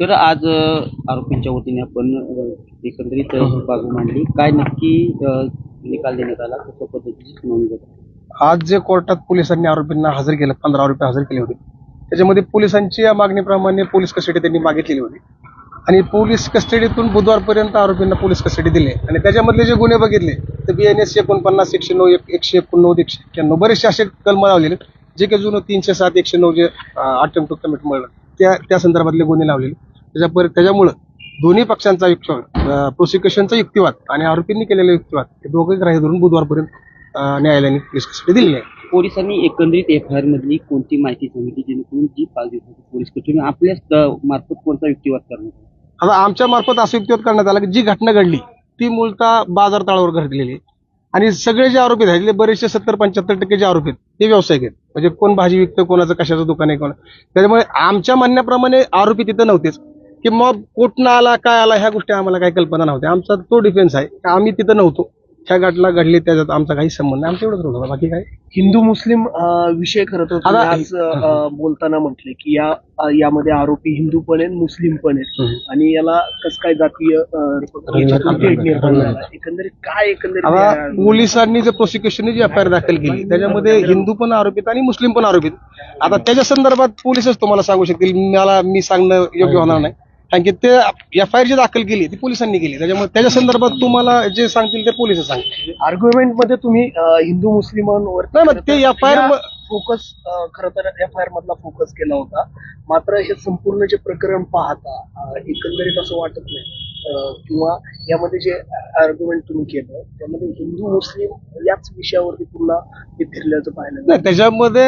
Sir आज आरोपींच्या वतीने आपण एकंदरीत अ, बाजू मांडली. काय नक्की निकाल देण्यात आला? कशा पद्धतीची सुनावणी झाली? आज जे कोर्टात पोलिसांनी आरोपींना हजर केलं पंधरा आरोपी हजर केले होते. त्याच्यामध्ये पोलिसांची या मागणीप्रमाणे पोलीस कस्टडी त्यांनी मागितलेली होती. आणि पोलीस कस्टडीतून बुधवारपर्यंत आरोपींना पोलीस कस्टडी दिली. आणि त्याच्यामधले जे गुन्हे बघितले तर बी एन एस एकोणपन्नास एकशे नऊ एक- एकशे एकोणनव्वद एकशे एक्क्याण्णव बरेचसे असे कलम लावलेले जे काही जुनं तीनशे सात एकशे नऊ जे अटेम्प्ट टू कमिट म्हणलं त्या त्या संदर्भातले गुन्हे लावलेले. त्याच्या पर- त्याच्यामुळं दोन्ही पक्षांचा युक्तिवाद प्रोसिक्युशनचा युक्तिवाद आणि आरोपींनी केलेला युक्तिवाद हे दोघे ग्राह्य धरून बुधवारपर्यंत न्यायालयाने पोलीस कस्टडी दिलेली आहे. पोलिसांनी एकंदरीत एफ आय आर मधली कोणती माहिती सांगितली जेणेकरून जी पाच दिवसाची पोलीस कस्टडी आपल्या अ, मार्फत कोणता युक्तिवाद करण्यात आला? आता आमच्या मार्फत असं युक्तिवाद करण्यात आला की जी घटना घडली ती मूलतः बाजार तळावर घडलेली आणि सगळे जे आरोपी आहेत बरेचसे सत्तर पंच्याहत्तर टक्के जे आरोपी आहेत ते व्यावसायिक आहेत. म्हणजे कोण भाजी विकतं कोणाचं कशाचं दुकान आहे कोण त्याच्यामुळे आमच्या म्हणण्याप्रमाणे आरोपी तिथं नव्हतेच. की मग कुठनं आला काय आला ह्या गोष्टी आम्हाला काही कल्पना नव्हत्या. आमचा तो डिफेन्स आहे. आम्ही तिथं नव्हतो. ह्या घटना घडली त्याच्यात आमचा काही संबंध नाही. आमच्या एवढंच होतं बाकी काय? हिंदू मुस्लिम अं, विषय खरं तर तुम्ही आता- आज अं, बोलताना म्हटले की या अं, यामध्ये आरोपी हिंदू पण आहेत मुस्लिम पण आहेत. आणि याला कस काय जातीय अं, याच्यातून थेट निर्माण झाला एकंदरीत काय एकंदरीत आता या- पोलिसांनी जे प्रोसिक्युशनने जी एफ आय दाखल केली त्याच्यामध्ये हिंदू पण आरोपित आणि मुस्लिम पण आरोपित. आता त्याच्या संदर्भात पोलिसच तुम्हाला सांगू शकतील. मला मी सांगणं योग्य होणार नाही. कारण की ते एफ आय आर जी दाखल केली ती पोलिसांनी केली. त्याच्यामुळे त्याच्या संदर्भात तुम्हाला जे सांगतील ते पोलीस सांगतील. आर्ग्युमेंटमध्ये तुम्ही अं, हिंदू मुस्लिमांवर नाही मग ते FIR म- फोकस खर तर एफ आय आर मधला फोकस केला होता. मात्र हे संपूर्ण जे प्रकरण पाहता अं, एकंदरीत असं वाटत नाही. अं, किंवा यामध्ये जे आर्ग्युमेंट तुम्ही केलं त्यामध्ये हिंदू मुस्लिम याच विषयावरती पुन्हा ते फिरल्याचं पाहिलं नाही त्याच्यामध्ये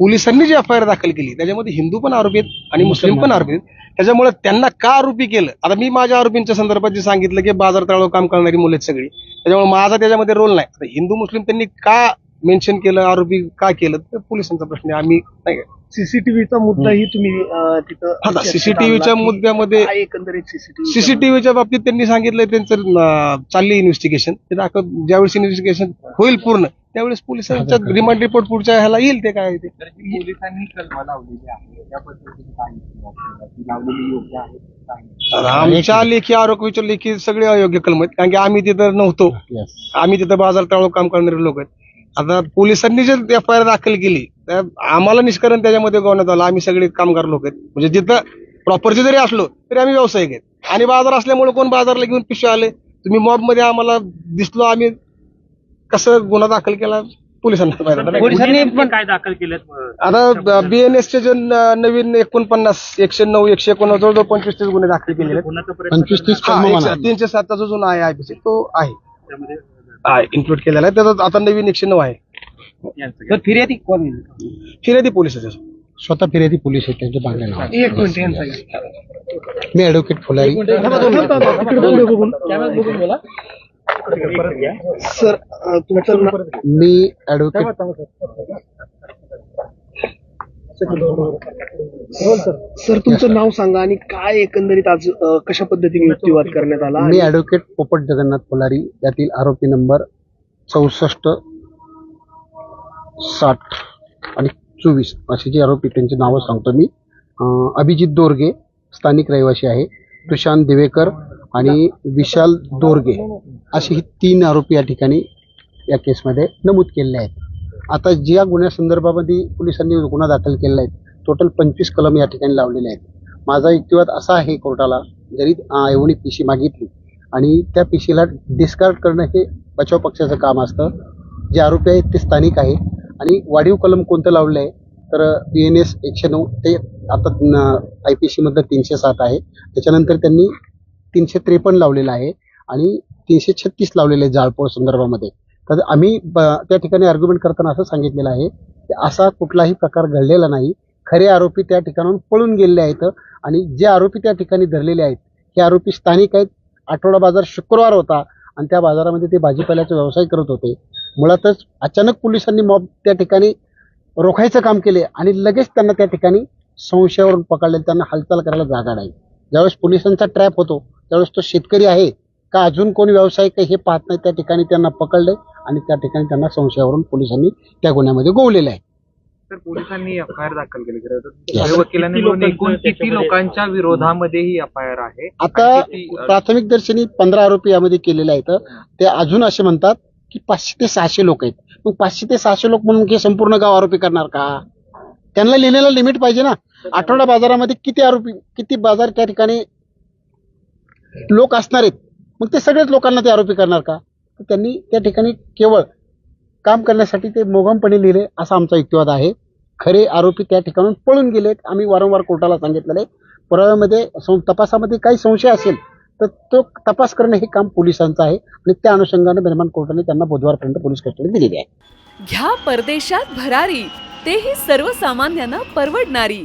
पोलिसांनी जी एफ आय आर दाखल केली त्याच्यामध्ये हिंदू पण आरोपी आहेत आणि मुस्लिम पण आरोपी आहेत. त्याच्यामुळे त्यांना का आरोपी केलं? आता मी माझ्या आरोपींच्या संदर्भात जे सांगितलं की बाजार तळावर काम करणारी मुलं आहेत सगळी. त्याच्यामुळे माझा त्याच्यामध्ये रोल नाही. आता हिंदू मुस्लिम त्यांनी का मेन्शन केलं आरोपी का केलं? तर पोलिसांचा प्रश्न आहे. आम्ही नाही. सीसीटीव्हीचा मुद्दाही तुम्ही अं, तिथं चर्चेत आणला की मुद्द्यामध्ये एकंदरीत सीसीटीव्ही सीसीटीव्हीच्या बाबतीत त्यांनी सांगितलं त्यांचं अं, चालली इन्व्हेस्टिगेशन ते दाखव ज्यावेळेस इन्व्हेस्टिगेशन होईल पूर्ण त्यावेळेस पोलिसांच्या रिमांड रिपोर्ट पुढच्या ह्याला येईल ते काय आहे ते. पोलिसांनी कलमा लावलेली आहे. त्या पद्धतीने काय ती लावलेली योग्य आहे काय? आता आमच्या लेखी आरोपीच्या लेखी सगळे अयोग्य कलम आहेत. कारण की आम्ही तिथं नव्हतो. आम्ही तिथं बाजार तळावर काम करणारे लोक आहेत. आता पोलिसांनी जे एफ आय आर दाखल केली त्या आम्हाला निष्करण त्याच्यामध्ये गवण्यात आलं. आम्ही सगळे कामगार लोक आहेत. म्हणजे जिथं प्रॉपरचे जरी असलो तरी आम्ही व्यावसायिक आहेत. आणि बाजार असल्यामुळे कोण बाजारला घेऊन पिशवे आले? तुम्ही मॉबमध्ये आम्हाला दिसलो आम्ही कसं गुन्हा दाखल केला? पोलिसांना काय दाखल केलेत? आता बीएनएसचे जे नवीन एकोणपन्नास एकशे नऊ एकशे एकोणनव्वद जवळजवळ पंचवीस तीस गुन्हे दाखल केलेले आहेत. गुन्ह्याचा प्रयत्न पंचवीस तीस तीनशे सातचा जो जुना आहे आयपीसी तो आहे. त्यामध्ये इन्क्लूड केलेला आहे. त्याचा आता नवीन एकशे नऊ आहे. तर फिर्यादी कोण? आहे? फिर्यादी पोलिसाचे स्वतः फिर्यादी पोलीस आहेत त्यांचे बांगले नाव एक मिनिट यांचा घ्या. मी ऍडव्होकेट फुलारी सर अं, तुमचं ना- मी ऍडव्होकेट सर. तुमचं नाव सांगा आणि काय एकंदरीत आज अं, कशा पद्धतीने युक्तिवाद करण्यात आला मी आणि ऍडव्होकेट पोपट जगन्नाथ फुलारी यातील आरोपी नंबर चौसष्ट साठ आणि चोवीस असे जे आरोपी त्यांची नावं सांगतो मी. अं, अभिजित दोरगे स्थानिक रहिवासी आहे. प्रशांत दिवेकर आणि विशाल दोरगे असे हे तीन आरोपी या ठिकाणी या केसमध्ये नमूद केलेले आहेत. आता ज्या गुन्ह्यासंदर्भामध्ये पोलिसांनी गुन्हा दाखल केलेला आहे टोटल पंचवीस कलम या ठिकाणी लावलेले आहेत. माझा युक्तिवाद असा आहे कोर्टाला जरी एवढी पिशी मागितली आणि त्या पिशीला डिस्कार्ड करणं हे बचाव पक्षाचं काम असतं. जे आरोपी आहेत ते स्थानिक आहे आणि वाढीव कलम कोणतं लावलं आहे तर बी एन एस एकशे नऊ ते आता आय पी सी मधलं तीनशे सात आहे. त्याच्यानंतर त्यांनी तीनशे त्रेपन्न लावलेलं आहे आणि तीनशे छत्तीस लावलेलं आहे जाळपोळ संदर्भामध्ये. तर आम्ही ब- त्या ठिकाणी आर्ग्युमेंट करताना असं सांगितलेलं आहे की असा कुठलाही प्रकार घडलेला नाही. खरे आरोपी त्या ठिकाणाहून पळून गेलेले आहेत आणि जे आरोपी त्या ठिकाणी धरलेले आहेत हे आरोपी स्थानिक आहेत. आठवडा बाजार शुक्रवार होता आणि त्या बाजारामध्ये ते भाजीपाल्याचा व्यवसाय करत होते. मुळातच अचानक पोलिसांनी मॉब त्या ठिकाणी रोखायचं काम केले आणि लगेच त्यांना त्या ठिकाणी संशयावरून पकडले. त्यांना हालचाल करायला जागा नाही. ज्यावेळेस पोलिसांचा ट्रॅप होतो त्यावेळेस तो शेतकरी आहे का? अजून कोणी व्यावसायिक आहे हे पाहत नाही. त्या ठिकाणी त्यांना पकडले. आणि त्या ठिकाणी त्यांना संशयावरून पोलिसांनी त्या गुन्ह्यामध्ये गोवलेले आहे. तर पोलिसांनी एफ आय आर दाखल केली. खरं तर वकिलांनी किती मिळून एकूण लोकांचं किती लोकांच्या विरोधामध्ये ही एफ आय आर आहे आता प्राथमिक दर्शनी पंधरा आरोपी यामध्ये केलेले आहेत. ते अजून असे म्हणतात की पाचशे ते सहाशे लोक आहेत. मग पाचशे ते सहाशे लोक म्हणून की संपूर्ण गाव आरोपी करणार का? त्यांना लिहिलेला लिमिट पाहिजे ना. आठवडा बाजारामध्ये किती आरोपी किती बाजार त्या ठिकाणी लोक असणार आहेत? मग ते सगळेच लोकांना ते आरोपी करणार का? तर त्यांनी त्या ठिकाणी केवळ काम करण्यासाठी ते मोगमपणे लिहिले असा आमचा युक्तिवाद आहे. खरे आरोपी त्या ठिकाणून पळून गेलेत. आम्ही वारंवार कोर्टाला सांगितलेलं आहे. पुराव्यामध्ये सं- तपासामध्ये काही संशय असेल तर तो तपास करणं हे काम पोलिसांचं आहे आणि त्या अनुषंगाने बेनमान कोर्टाने त्यांना बुधवारपर्यंत पोलीस कस्टडी दिलेली आहे. घ्या परदेशात भरारी. तेही सर्वसामान्यांना परवडणारी.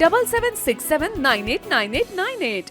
double seven six seven nine eight nine eight nine eight